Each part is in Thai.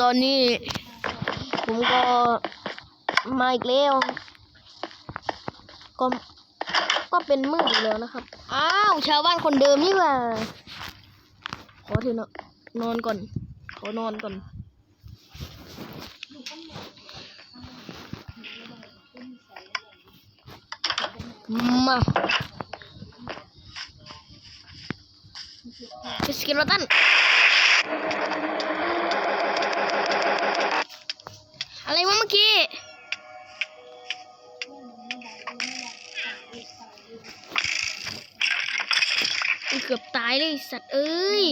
ตอนนี้ ผมก็มาอีกแล้วก็ก็เป็นมืดอีกแล้วนะครับ อ้าวชาวบ้านคนเดิมนี่หว่า ขอเถอะนอะนอนก่อน ขอนอนก่อน มาสกิลตัน อะไรวะ เมื่อกี้เกือบตายเลยสัตว์เอ้ย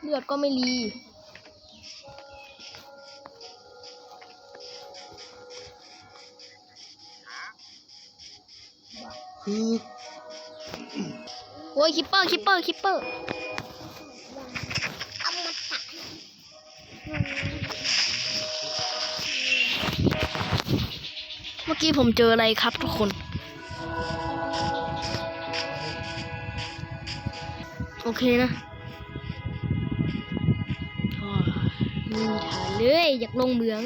เลือดก็ไม่รีคือโอ้ยคิปเปอร์คิปเปอร์คิปเปอร์ กี้ผมเจออะไรครับทุกคน โอเคนะอ้ยไมมีทางเลยอยากลงเหมือง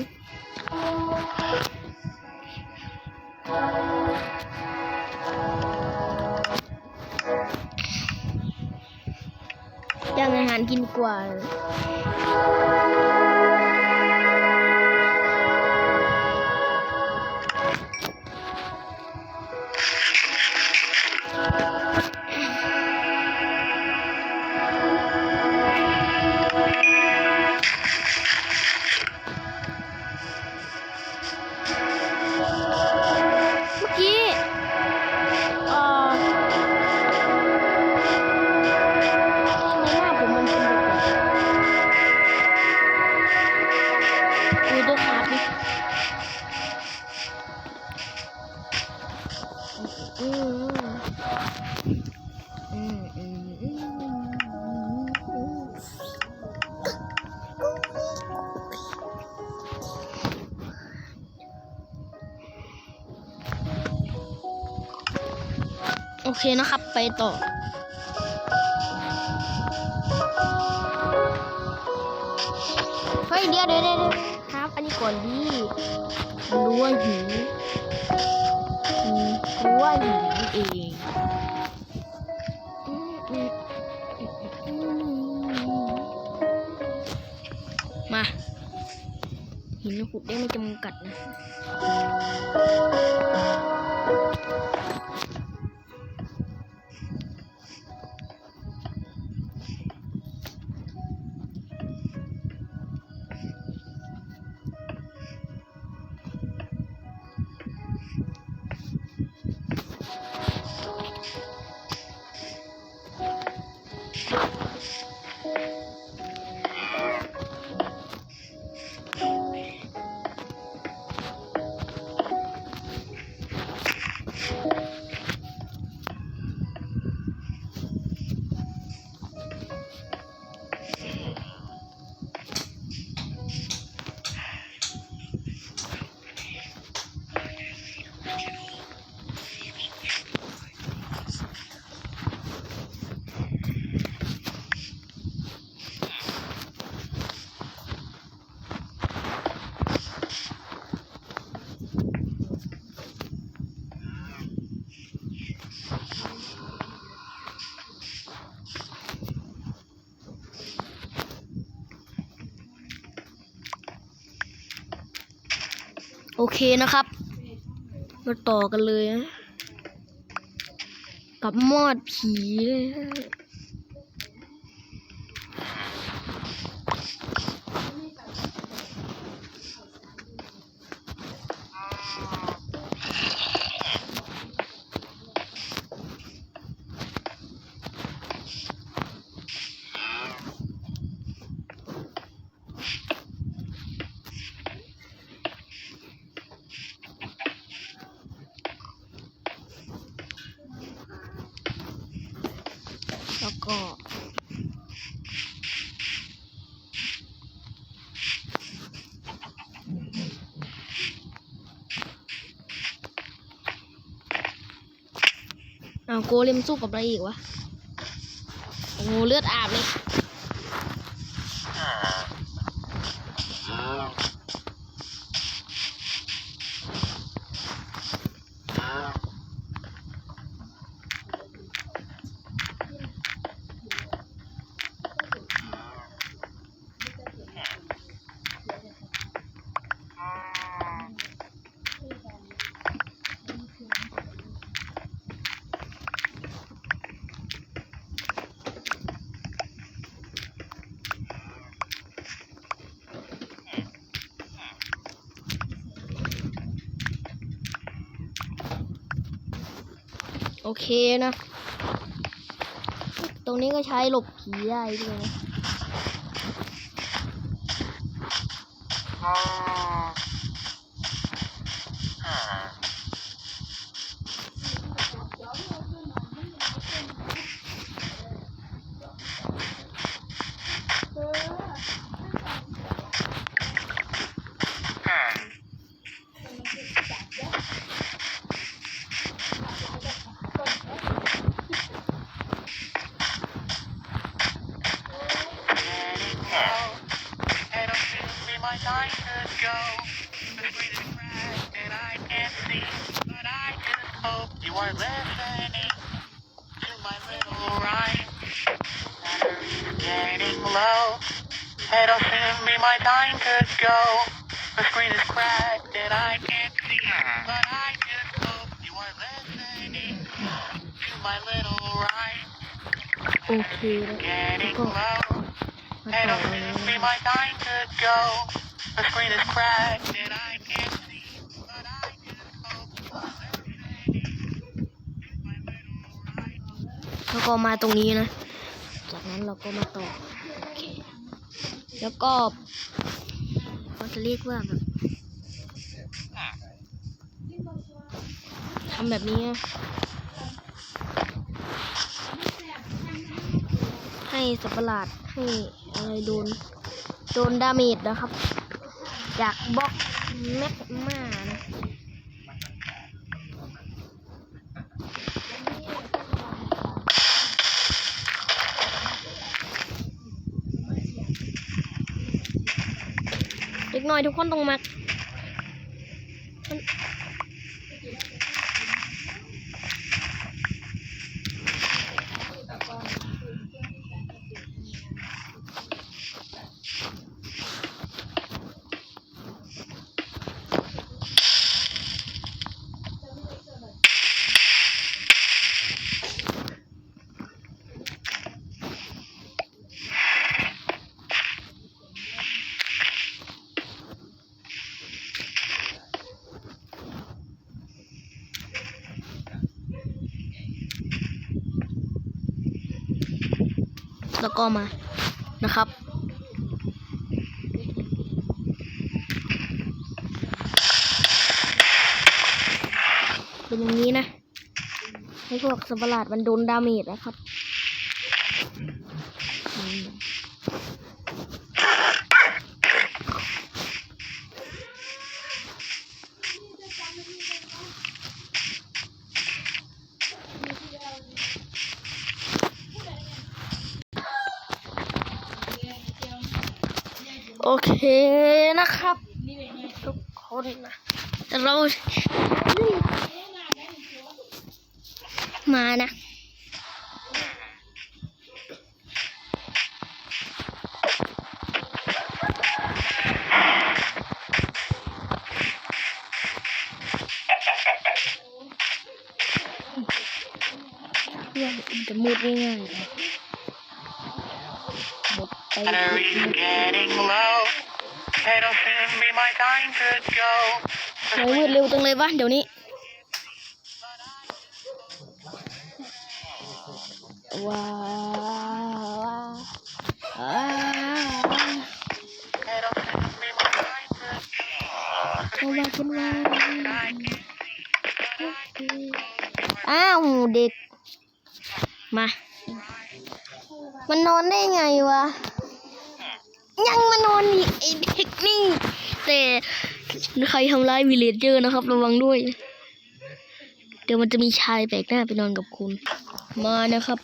ย่างอาหารกินกว่า เคนะครับ ไปต่อ เฮ้ยเดี๋ยวเดี๋ยวเดี๋ยวครับอันนี้ก่อนดีรั้วหินรั้วหินเองมอืมอืมอืมมาหินขุดได้ไม่จำกัดนะ เคนะครับ มาต่อกันเลยนะกับมอดผีเลย ก็เอาโกเลมสู้กับอะไรอีกวะ โอ้เลือดอาบเลย โอเคนะ ตรงนี้ก็ใช้หลบผีได้ด้วยนะ getting low. And I'll soon be my time could go. The screen is cracked and I can't see. But I just hope you are listening to my little rhyme. โอเคนะแล้ว Getting ก็ low. มา And ต่อ I'll เลย soon be my time to go. The screen is cracked and I can't see. But I just hope you are listening to my little rhyme. แล้วก็มาตรงนี้นะ จาก นั้นเราก็มาต่อโอเคแล้วก็เขาจะเรียกว่าแบบทำแบบนี้ ให้สัตว์ประหลาดให้อะไรโดน โดนดาเมจนะครับ จากบล็อกแมกมานะ น้อยทุกคนต้องมัก แล้วก็มานะครับ เป็นอย่างนี้นะ ให้พวกสัมประหลาดมันโดนดาเมจนะครับอืมโอเคนะครับ ทุกคนนะเรา มานะ เรื่องมันจะมืดง่ายๆเลย หมดไป Battery's getting low. มมืดเร็วจังเลยวะเดี๋ยวนี้ ว้าวว้าว And I'll soon be my time to go. เขาว่ากันว่า I can't see. อ้าวเด็ก มา มันนอนได้ไงวะ ยังมานอนอีกไอเด็กนี่ แต่ใครทำร้ายวิลเลจเจอร์นะครับ ระวังด้วย เดี๋ยวมันจะมีชายแปลกหน้าไปนอนกับคุณ มานะครับ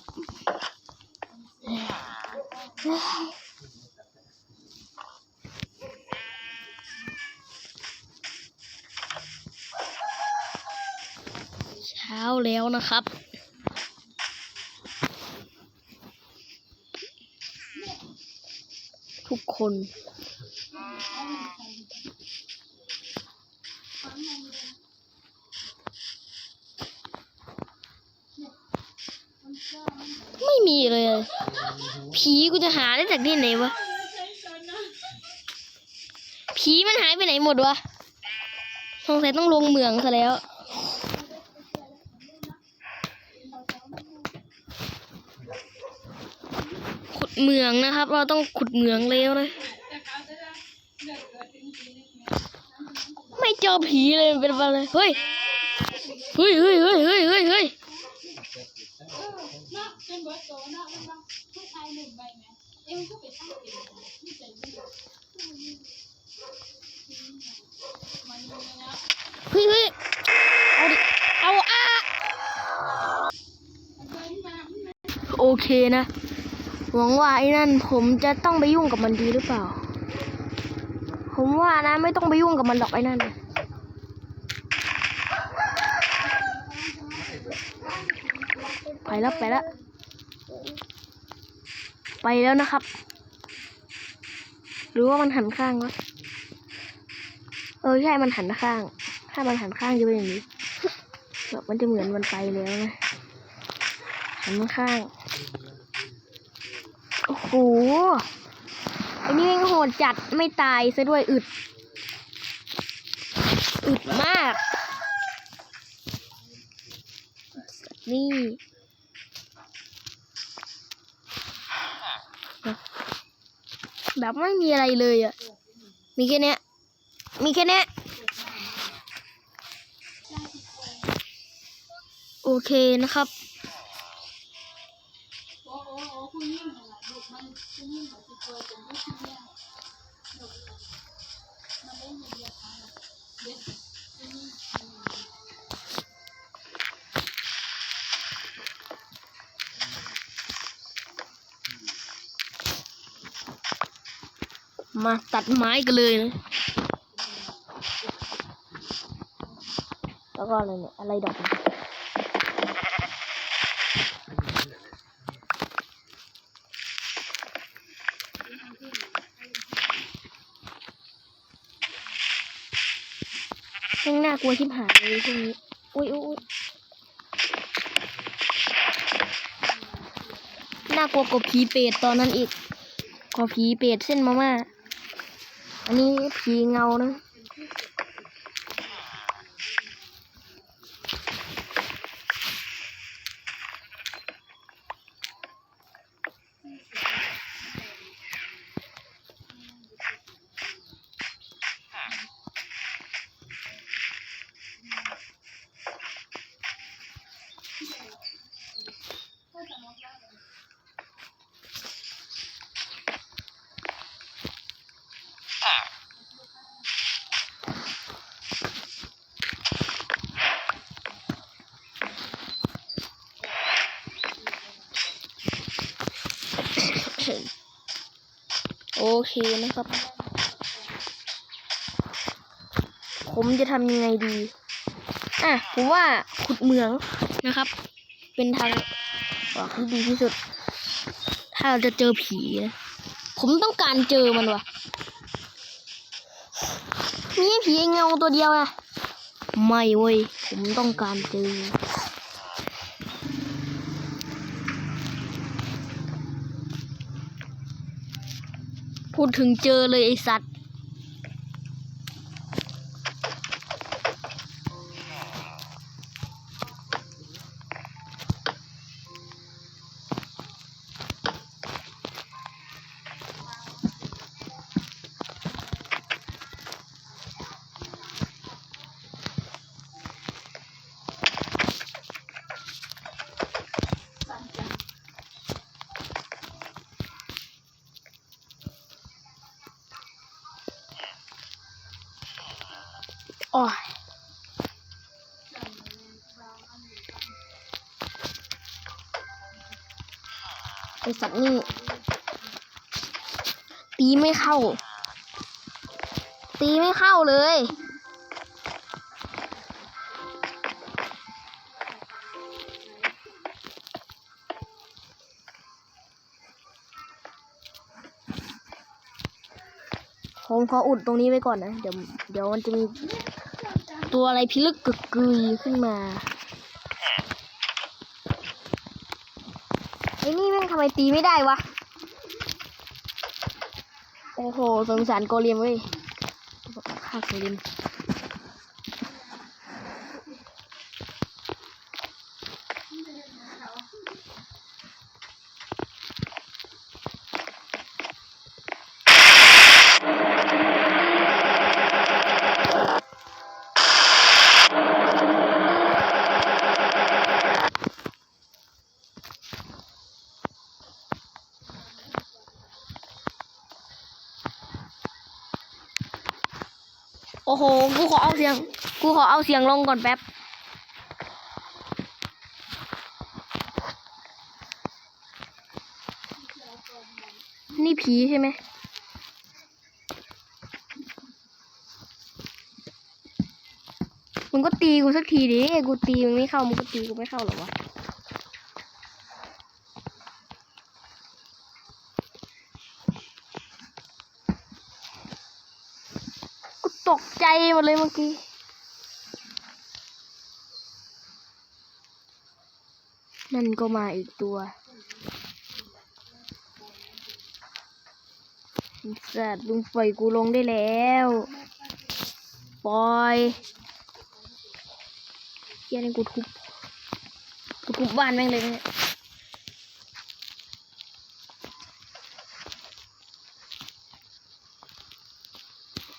เช้าแล้วนะครับ ทุกคนไม่มีเลย ผีกูจะหาได้จากที่ไหนวะ ผีมันหายไปไหนหมดวะ สงสัยต้องลงเมืองซะแล้ว เหมืองนะครับ เราต้องขุดเหมืองแล้วนะไม่เจอผีเลยมันเป็นอะไรเฮ้ยเฮ้ยเฮ้ยเฮ้ยเฮ้ยเฮ้ยเฮ้ยเฮ้ยเฮ้ยเอาดิเอาอะโอเคนะ หวังว่าไอ้นั่นผมจะต้องไปยุ่งกับมันดีหรือเปล่า ผมว่านะไม่ต้องไปยุ่งกับมันหรอกไอ้นั่นไปแล้วไปแล้วไปแล้วนะครับ หรือว่ามันหันข้างวะเออใช่มันหันข้าง ถ้ามันหันข้างจะเป็นอย่างนี้แบบมันจะเหมือนมันไปแล้วนะหันข้าง โอ้โหไอ้นี่แม่งโหดจัดไม่ตายซะด้วยอึด อึดมาก นี่แบบไม่มีอะไรเลยอะ มีแค่นี้มีแค่นี้โอเคนะครับ มาตัดไม้กันเลยนะแล้วก็อะไรเนี่ยอะไรดอกเนี่ยยังน่ากลัวชิบหายเลยพวกนี้ อุ้ยอุ้ยอุ๊ยน่ากลัวกว่าผีเปรตตอนนั้นอีกกว่าผีเปรตเส้นมาม่า อันนี้ผีเงานะ เคนะครับ ผมจะทำยังไงดี อะ ผมว่าขุดเหมืองนะครับ เป็นทางออกที่ดีที่สุด ถ้าเราจะเจอผี ผมต้องการเจอมันวะมีผีเงาตัวเดียวอะไม่เว้ย ผมต้องการเจอ พูดถึงเจอเลยไอสัตว์ โอ้ยไอสัตว์นี่ ตีไม่เข้า ตีไม่เข้าเลย ผมขออุดตรงนี้ไว้ก่อนนะ เดี๋ยว เดี๋ยวมันจะมีตัวอะไรพิลึกกึกกือขึ้นมา ไอ้นี่แม่งทำไมตีไม่ได้วะ โอ้โห สงสารโกเลมเว้ยฆ่าโกเลม เอาเสียง กูขอเอาเสียงลงก่อนแป๊บ นี่ผีใช่ไหมมึงก็ตีกูสักทีดิ กูตีมึงไม่เข้า มึงก็ตีกูไม่เข้าหรอวะ กใจหมดเลยเมื่อกี้ นั่นก็มาอีกตัวสัตว์ลุงปล่อยกูลงได้แล้ว ปล่อยเฮียนี่กูทุบกูทุบบ้านแม่งเลยเนี่ย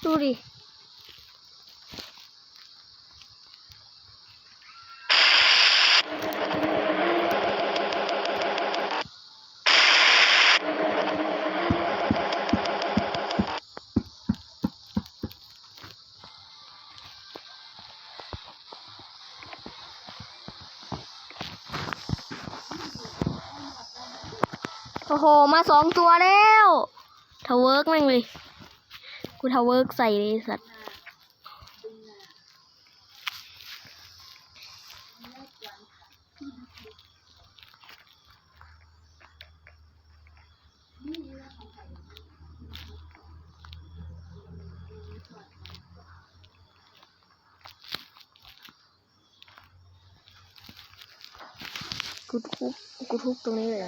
ดูดิ สองตัวแล้วทาวเวิร์กแม่งเลย กูทาวเวิร์กใส่เลยสัตว์กูทุบกูทุบตรงนี้เลย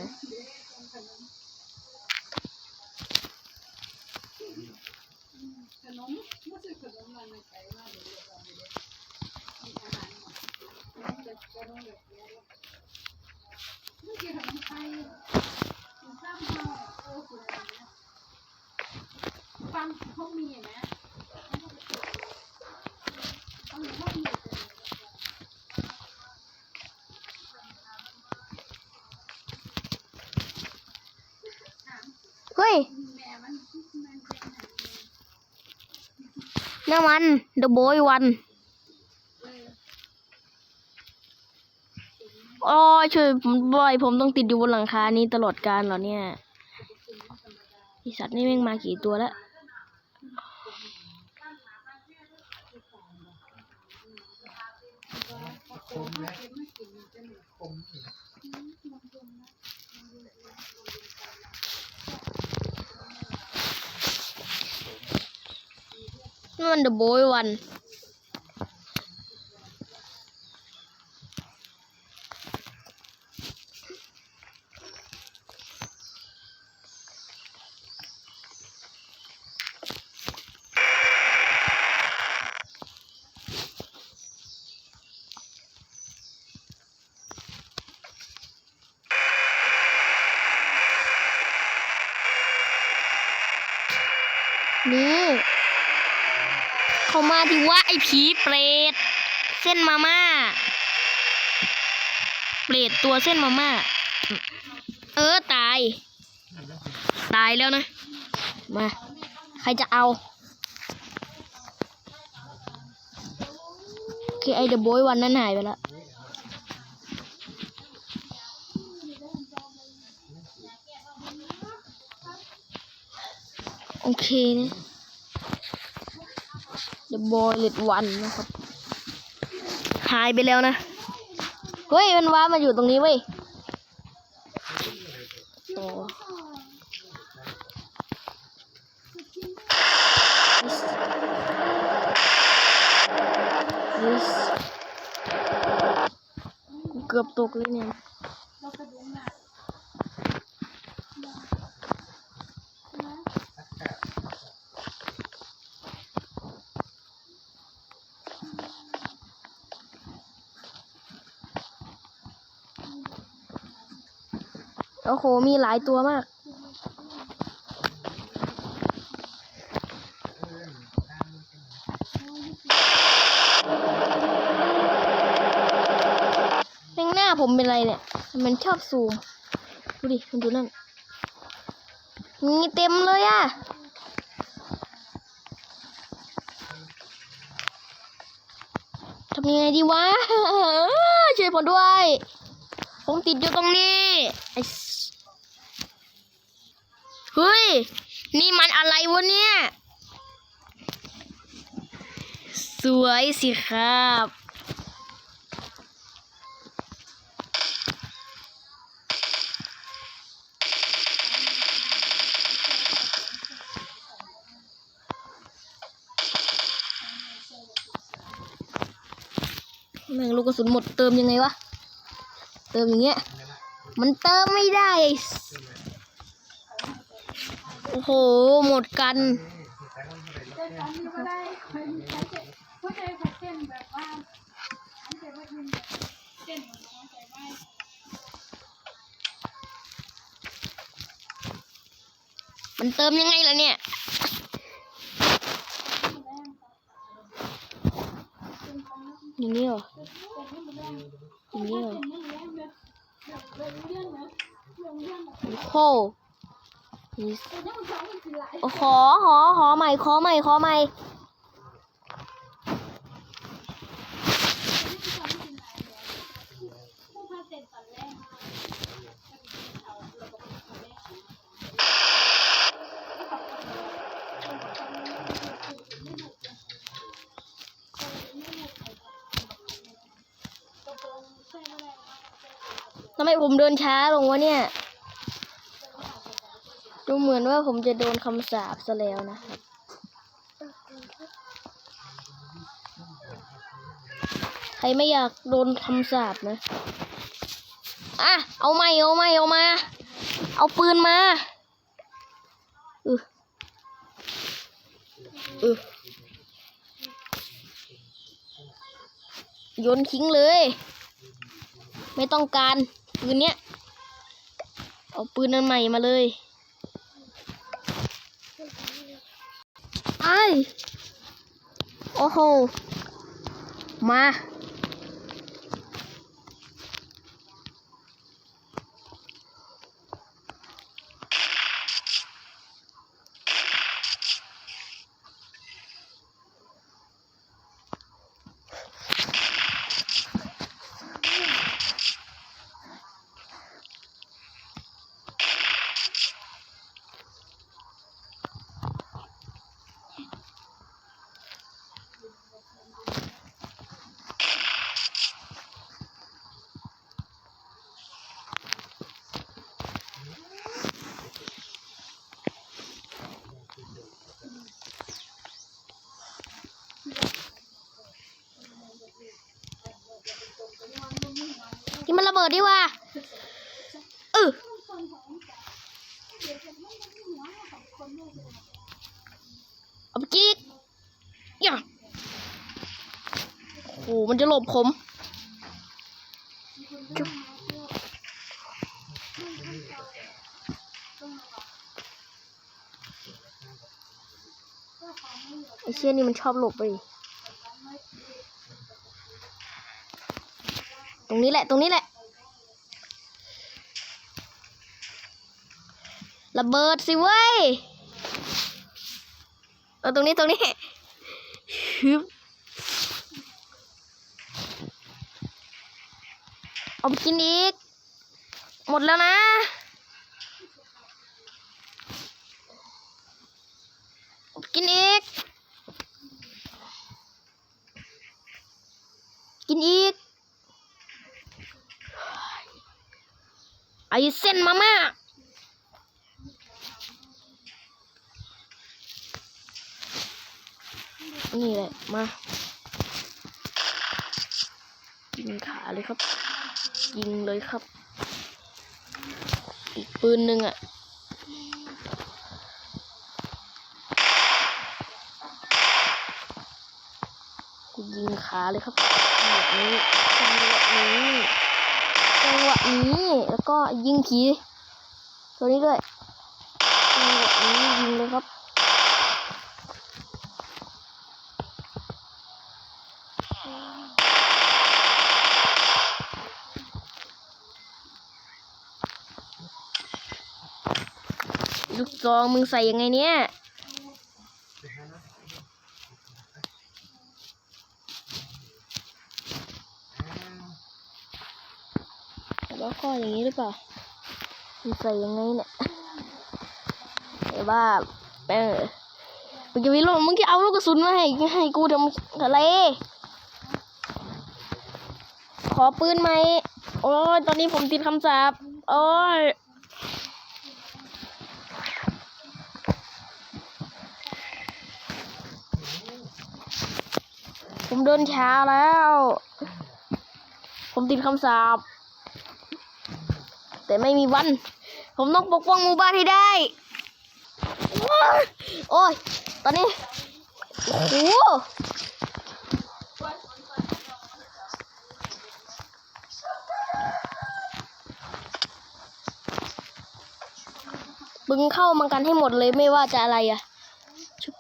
น้ำมัน The Boy One อ้ยช่วยผมบ่อยผมต้องติดอยู่บนหลังคานี้ตลอดการเหรอเนี่ยไอสัตว์นี่แม่งมากี่ตัวแล้ว มันเดอะโบยวันนี่ เข้ามาที่ว่าไอ้ผีเปรตเส้นมาม่าเปรตตัวเส้นมาม่าเออตาย ตายแล้วนะ มา ใครจะเอาโอไอเดอะโบยวันนั้นหายไปแล้วโอเคนะ The Boy l e t One นะครับ หายไปแล้วนะ เฮ้ยมันว้ามาอยู่ตรงนี้เว้ยโอ้เกือบตกเลยเนี่ย อ้โห มีหลายตัวมากแมงหน้าผมเป็นไรเนี่ย มันชอบซูม ดูดิ มันดูนั่น มีเต็มเลยอะำยังไงดีวะช่วยผมด้วย ผมติดอยู่ตรงนี้ไอ้ นี่มันอะไรวะเนี่ย สวยสิครับ แม่งลูกกระสุนหมดเติมยังไงวะ เติมอย่างเงี้ย มันเติมไม่ได้ โอ้โห หมดกันมันเติมยังไงล่ะเนี่ย อย่างนี้เหรอ อย่างนี้เหรอโอ้โหนี่โอ้ ขอขอขอใหม่ขอใหม่ขอใหม่ทำไมผมเดินช้าลงวะเนี่ย ดูเหมือนว่าผมจะโดนคำสาปซะแล้วนะครับ ใครไม่อยากโดนคำสาปนะ อะ เอาไม่เอาไม่เอามา เอาปืนมาเออเออโยนทิ้งเลย ไม่ต้องการปืนเนี้ย เอาปืนอันใหม่มาเลยไอ โอ้โห มา ที่มันระเบิดดีว่าเออเอาไปกิ๊กอย่าโอ้โหมันจะหลบผมไอเชี่ยนี่มันชอบหลบไป รงนี้แหละ ตรงนี้แหละ ระเบิดสิเว้ยเอาตรงนี้ตรงนี้ฮึบเอาไปกินอีก หมดแล้วนะเอาไปกินอีก กินอีก ไอเส้นมาม่านี่แหละ มายิงขาเลยครับ ยิงเลยครับ อีกปืนหนึ่งอะยิงขาเลยครับจังหวะนี้จังหวะนี้ จังหวะนี้แล้วก็ยิงผีตัวนี้ด้วยจังหวะนี้ยิงเลยครับลูกซองมึงใส่ยังไงเนี่ย ม แล้วก็อย่างนี้หรือเปล่าใส่ยังไงเนี่ยแต่ว่าเออมึงจะมีลูกมึงจะเอาลูกกระสุนมาให้ให้กูทำอะไร ขอปืนไหม โอ้ยตอนนี้ผมติดคำสาปโอ้ยผมเดินช้าแล้ว ผมติดคำสาป แต่ไม่มีวัน ผมต้องปกป้องหมู่บ้านให้ได้ โอ้ย ตอนนี้ โอ้โหบึงเข้ามังกันให้หมดเลยไม่ว่าจะอะไรอะชุบ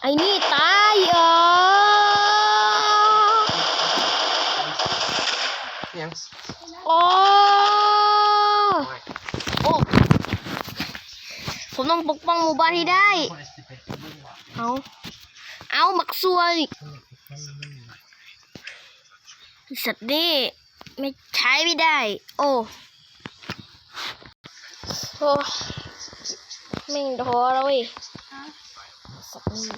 ไอ้นี่ตายเออ ยัง โอ้โอ้ผมต้องปกป้องหมู่บ้านให้ได้ เอา เอาหมักซวย สัตว์นี่ไม่ใช้ไม่ได้ โอ้โอ้ม่งท้อแล้วเว้ยสัตว์นี่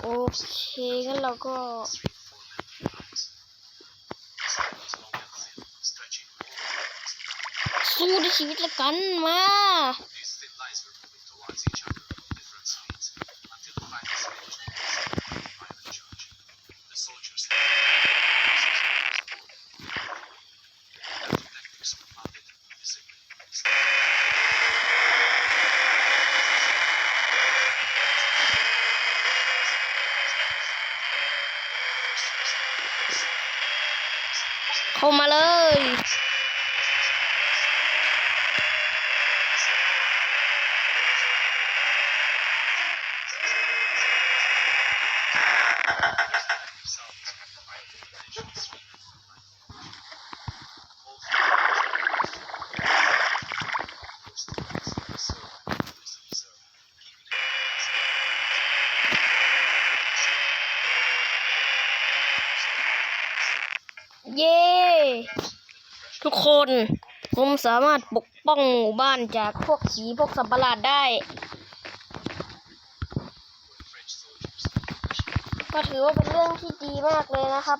โอเคงั้นเราก็ สู้ด้วยชีวิตละกันมา เข้ามาเลย เย้ ทุกค น ผมสามารถปกป้องหมู่บ้านจากพวกผีพวกสัตว์ประหลาดได้ ก็ถือว่าเป็นเรื่องที่ดีมากเลยนะครับ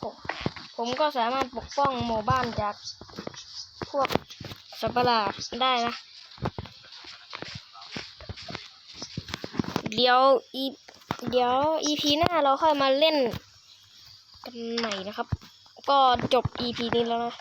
ผมผมก็สามารถปกป้องหมู่บ้านจากพวกสัตว์ประหลาดได้นะ เดี๋ยวอีเดี๋ยวอีพีหน้าเราค่อยมาเล่นกันใหม่นะครับ ก็จบ EP นี้แล้วนะ